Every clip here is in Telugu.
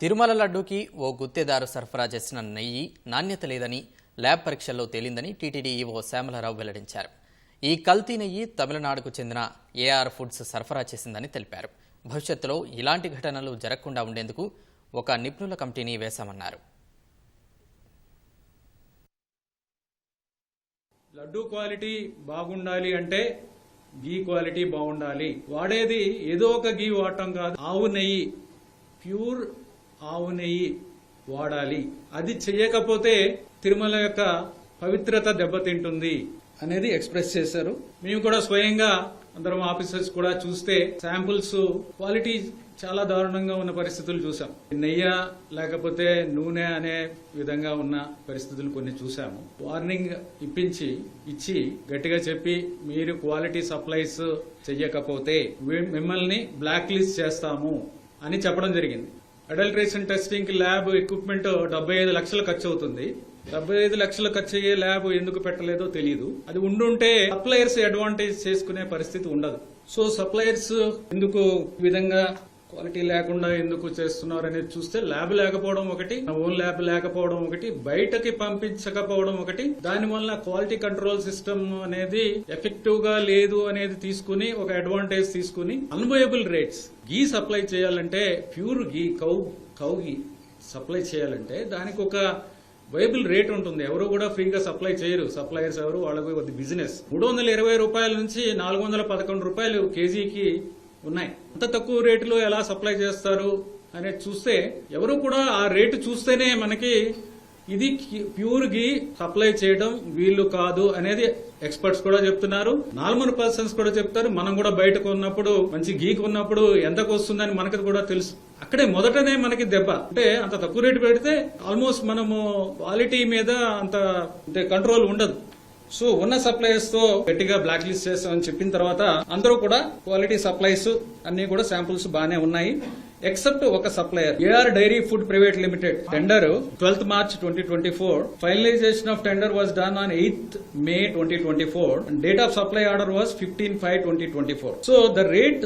తిరుమల లడ్డూకి ఓ గుత్తేదారు సరఫరా చేసిన నెయ్యి నాణ్యత లేదని ల్యాబ్ పరీక్షల్లో తేలిందని టీటీడీ ఈవో శ్యామలరావు వెల్లడించారు. ఈ కల్తీ నెయ్యి తమిళనాడుకు చెందిన ఏఆర్ ఫుడ్స్ సరఫరా చేసిందని తెలిపారు. భవిష్యత్తులో ఇలాంటి ఘటనలు జరగకుండా ఉండేందుకు ఒక నిపుణుల కమిటీని వేశామన్నారు. లడ్డు క్వాలిటీ బాగుండాలి అంటే గీ క్వాలిటీ బాగుండాలి. వాడేది ఏదో ఒక గీ వాడటం కాదు. ఆవు నెయ్యి ప్యూర్ ఆవు నెయ్యి వాడాలి. అది చేయకపోతే తిరుమల యొక్క పవిత్రత దెబ్బతింటుంది అనేది ఎక్స్ప్రెస్ చేశారు. మేము కూడా స్వయంగా అందరం ఆఫీసర్స్ కూడా చూస్తే శాంపుల్స్ క్వాలిటీ చాలా దారుణంగా ఉన్న పరిస్థితులు చూసాం నెయ్య లేకపోతే నూనె అనే విధంగా ఉన్న పరిస్థితులు కొన్ని చూసాము వార్నింగ్ ఇప్పించి ఇచ్చి గట్టిగా చెప్పి మీరు క్వాలిటీ సప్లైస్ చెయ్యకపోతే మిమ్మల్ని బ్లాక్ లిస్ట్ చేస్తాము అని చెప్పడం జరిగింది. అడల్ట్రేషన్ టెస్టింగ్ ల్యాబ్ ఎక్విప్మెంట్ డెబ్బై ఐదు లక్షలు ఖర్చు అవుతుంది డెబ్బై ఐదు లక్షలు ఖర్చు అయ్యే ల్యాబ్ ఎందుకు పెట్టలేదో తెలియదు అది ఉండుంటే సప్లయర్స్ అడ్వాంటేజ్ చేసుకునే పరిస్థితి ఉండదు. సో సప్లయర్స్ ఎందుకు విధంగా క్వాలిటీ లేకుండా ఎందుకు చేస్తున్నారు అనేది చూస్తే ల్యాబ్ లేకపోవడం ఒకటి ఓన్ ల్యాబ్ లేకపోవడం ఒకటి బయటకి పంపించకపోవడం ఒకటి. దాని వల్ల క్వాలిటీ కంట్రోల్ సిస్టమ్ అనేది ఎఫెక్టివ్గా లేదు అనేది తీసుకుని ఒక అడ్వాంటేజ్ తీసుకుని అన్వయబుల్ రేట్స్. గీ సప్లై చేయాలంటే pure ghee cow cow ghee supply చేయాలంటే దానికి ఒక వైబుల్ రేట్ ఉంటుంది. ఎవరు కూడా ఫ్రీగా సప్లై చేయరు. సప్లయర్స్ ఎవరు? వాళ్ళకి కొద్ది బిజినెస్. మూడు వందల ఇరవై రూపాయల నుంచి నాలుగు వందల పదకొండు రూపాయలు కేజీకి ఉన్నాయి. అంత తక్కువ రేటులో ఎలా సప్లై చేస్తారు అనేది చూస్తే ఎవరు కూడా ఆ రేటు చూస్తేనే మనకి ఇది ప్యూర్ గీ సప్లై చేయడం వీళ్ళు కాదు అనేది ఎక్స్పర్ట్స్ కూడా చెప్తున్నారు. నార్మల్ పర్సన్స్ కూడా చెప్తారు. మనం కూడా బయటకు ఉన్నప్పుడు మంచి ఘీ కొన్నప్పుడు ఎంతకు వస్తుందని మనకి కూడా తెలుసు. అక్కడే మొదటనే మనకి దెబ్బ. అంటే అంత తక్కువ రేటు పెడితే ఆల్మోస్ట్ మనము క్వాలిటీ మీద అంత అంటే కంట్రోల్ ఉండదు. సో ఉన్న సప్లైస్తో గట్టిగా బ్లాక్ లిస్ట్ చేస్తామని చెప్పిన తర్వాత అందరూ కూడా క్వాలిటీ సప్లైస్ అన్ని కూడా శాంపుల్స్ బాగానే ఉన్నాయి. ఎక్సెప్ట్ ఒక supplier AR dairy food private limited tender twelfth March twenty twenty four finalization of tender was done on eighth May twenty twenty four date of supply order was fifteen five twenty twenty four so the rate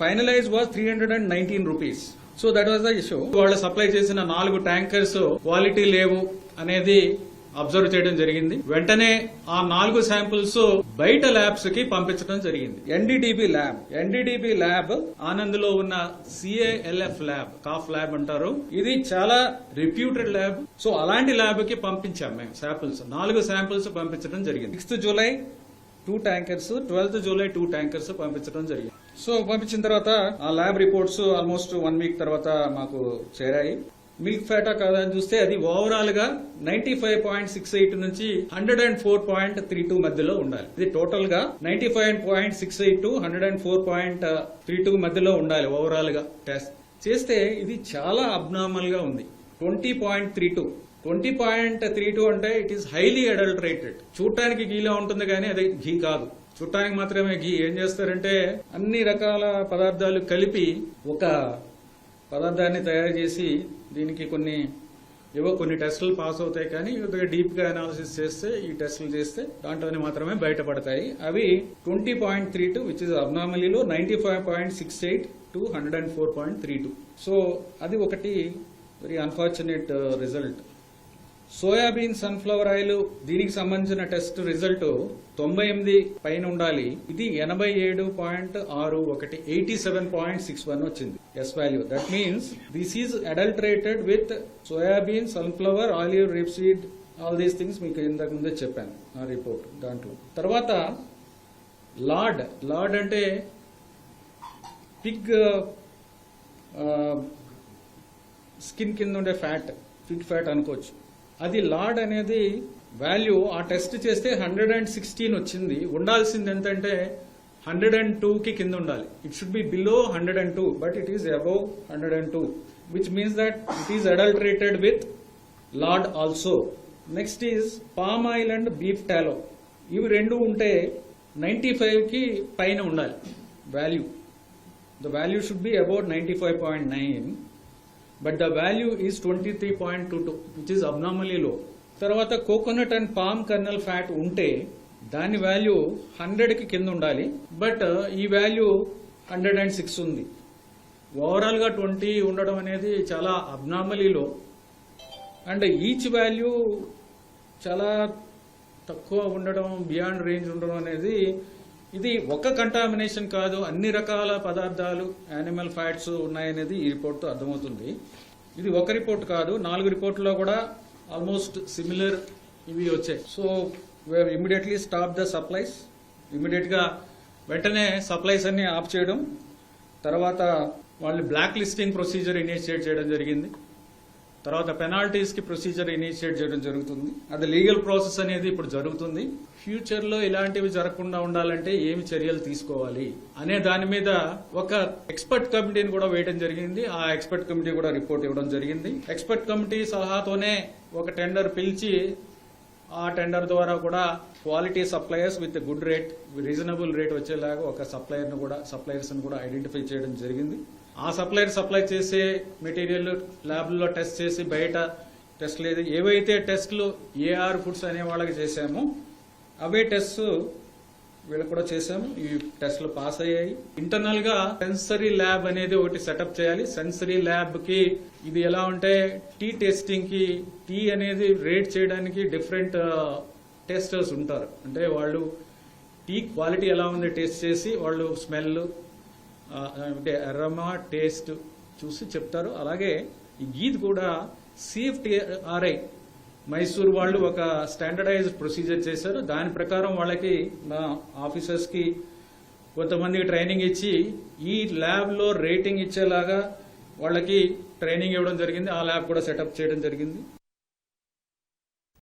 finalize was three hundred and nineteen rupees so that was the issue వాళ్ళు సప్లై చేసిన నాలుగు ట్యాంకర్స్ క్వాలిటీ లేవు అనేది అబ్జర్వ్ చేయడం జరిగింది. వెంటనే ఆ నాలుగు శాంపుల్స్ బయట ల్యాబ్స్కి పంపించడం జరిగింది. NDDB lab. ఎన్డీడీబీ ల్యాబ్ ఆనంద్లో ఉన్న సిఏఎల్ఎఫ్ ల్యాబ్ కాఫ్ ల్యాబ్ అంటారు. ఇది చాలా రిప్యూటెడ్ ల్యాబ్. సో అలాంటి ల్యాబ్కి పంపించాం మేము శాంపుల్స్. నాలుగు శాంపుల్స్ పంపించడం జరిగింది. Sixth July two tankers twelfth July two tankers పంపించడం జరిగింది. సో పంపించిన తర్వాత ఆ lab reports almost one week తర్వాత మాకు చేరాయి. మిల్క్ ఫ్యాటా కాదా అని చూస్తే అది ఓవరాల్గా ninety five point six eight నుంచి hundred and four point three two మధ్యలో ఉండాలి. ఇది టోటల్గా ninety five point six eight to hundred and four point three two మధ్యలో ఉండాలి ఓవరాల్గా టెస్ట్ చేస్తే ఇది చాలా అబ్నార్మల్గా ఉంది. Twenty point three two. Twenty point three two అంటే ఇట్ ఈస్ హైలీ అడల్టరేటెడ్ చూడటానికి గీలా ఉంటుంది కానీ అది ఘీ కాదు. చూడటానికి మాత్రమే ఘీ. ఏం చేస్తారంటే అన్ని రకాల పదార్థాలు కలిపి ఒక పదార్థాన్ని తయారు చేసి దీనికి కొన్ని ఏవో కొన్ని టెస్టులు పాస్ అవుతాయి కానీ కొద్దిగా డీప్గా అనాలిసిస్ చేస్తే ఈ టెస్టులు చేస్తే దాంట్లోనే మాత్రమే బయటపడతాయి. అవి twenty point three two which is abnormally low ninety five point six eight to hundred and four point three two so అది ఒకటి very unfortunate result soybean sunflower oil దీనికి సంబంధించిన టెస్ట్ రిజల్ట్ తొంభై ఎనిమిది పైన ఉండాలి. ఇది ఎనభై ఏడు పాయింట్ ఆరు ఒకటి eighty seven point six one వచ్చింది. S value that means this is adulterated with soybean sunflower olive rapeseed, all these things మీకు ఇంతకు ముందే చెప్పాను ఆ రిపోర్ట్ దాంట్లో. తర్వాత లార్డ్ లార్డ్ అంటే పిగ్ స్కిన్ కింద ఉండే ఫ్యాట్ పిగ్ ఫ్యాట్ అనుకోవచ్చు. అది లార్డ్ అనేది వాల్యూ ఆ టెస్ట్ చేస్తే హండ్రెడ్ అండ్ సిక్స్టీన్ వచ్చింది. ఉండాల్సింది ఎంతంటే హండ్రెడ్ అండ్ టూకి కింద ఉండాలి. It should be below hundred and two but it is above hundred and two which means that it is adulterated with lard also next is palm oil and beef tallow ఇవి రెండు ఉంటే నైంటీ ఫైవ్కి పైన ఉండాలి. Value the value should be about ninety five point nine but the value is twenty three point two two which is abnormally low తర్వాత coconut and palm kernel fat ఉంటే దాని వాల్యూ హండ్రెడ్కి కింద ఉండాలి. బట్ ఈ వాల్యూ హండ్రెడ్ అండ్ సిక్స్ ఉంది. ఓవరాల్గా ట్వంటీ ఉండడం అనేది చాలా అబ్నార్మలీలో అండ్ ఈచ్ వాల్యూ చాలా తక్కువ ఉండడం బియాండ్ రేంజ్ ఉండడం అనేది ఇది ఒక కంటామినేషన్ కాదు. అన్ని రకాల పదార్థాలు యానిమల్ ఫ్యాట్స్ ఉన్నాయనేది ఈ రిపోర్ట్తో అర్థమవుతుంది. ఇది ఒక రిపోర్ట్ కాదు. నాలుగు రిపోర్ట్లో కూడా ఆల్మోస్ట్ సిమిలర్ ఇవి వచ్చాయి. So immediately stop the supplies ఇమీడియట్గా వెంటనే సప్లైస్ అన్ని ఆఫ్ చేయడం. తర్వాత వాళ్ళు బ్లాక్ లిస్టింగ్ ప్రొసీజర్ ఇనిషియేట్ చేయడం జరిగింది. తర్వాత పెనాల్టీస్కి ప్రొసీజర్ ఇనిషియేట్ చేయడం జరుగుతుంది. అది లీగల్ ప్రాసెస్ అనేది ఇప్పుడు జరుగుతుంది. ఫ్యూచర్లో ఇలాంటివి జరగకుండా ఉండాలంటే ఏమి చర్యలు తీసుకోవాలి అనే దాని మీద ఒక ఎక్స్పర్ట్ కమిటీని కూడా వేయడం జరిగింది. ఆ ఎక్స్పర్ట్ కమిటీ కూడా రిపోర్ట్ ఇవ్వడం జరిగింది. ఎక్స్పర్ట్ కమిటీ సలహాతోనే ఒక టెండర్ పిలిచి ఆ టెండర్ ద్వారా కూడా quality suppliers with good rate reasonable rate వచ్చేలాగా ఒక సప్లయర్ను కూడా సప్లయర్స్ కూడా ఐడెంటిఫై చేయడం జరిగింది. ఆ సప్లయర్ సప్లై చేసే మెటీరియల్ ల్యాబ్లో టెస్ట్ చేసి బయట టెస్ట్ లేదు. ఏవైతే టెస్ట్లు ఏఆర్ ఫుడ్స్ అనే వాళ్ళకి చేశామో అవే టెస్ట్ వీళ్ళకి కూడా చేశాము. ఈ టెస్ట్లు పాస్ అయ్యాయి. ఇంటర్నల్గా సెన్సరీ ల్యాబ్ అనేది ఒకటి సెటప్ చేయాలి. సెన్సరీ ల్యాబ్కి ఇది ఎలా ఉంటే టీ టెస్టింగ్కి టీ అనేది రేట్ చేయడానికి డిఫరెంట్ టెస్టర్స్ uh, ఉంటారు. అంటే వాళ్ళు టీ క్వాలిటీ ఎలా ఉంది టేస్ట్ చేసి వాళ్ళు స్మెల్ uh, అంటే అరమా టేస్ట్ చూసి చెప్తారు. అలాగే ఈ గీత్ కూడా సేఫ్టీ ఆర్ఐ మైసూర్ వాళ్ళు ఒక స్టాండర్డైజ్డ్ ప్రొసీజర్ చేశారు. దాని ప్రకారం వాళ్ళకి మా ఆఫీసర్స్కి కొంతమందికి ట్రైనింగ్ ఇచ్చి ఈ ల్యాబ్లో రేటింగ్ ఇచ్చేలాగా వాళ్ళకి ట్రైనింగ్ ఇవ్వడం జరిగింది. ఆ ల్యాబ్ కూడా సెటప్ చేయడం జరిగింది.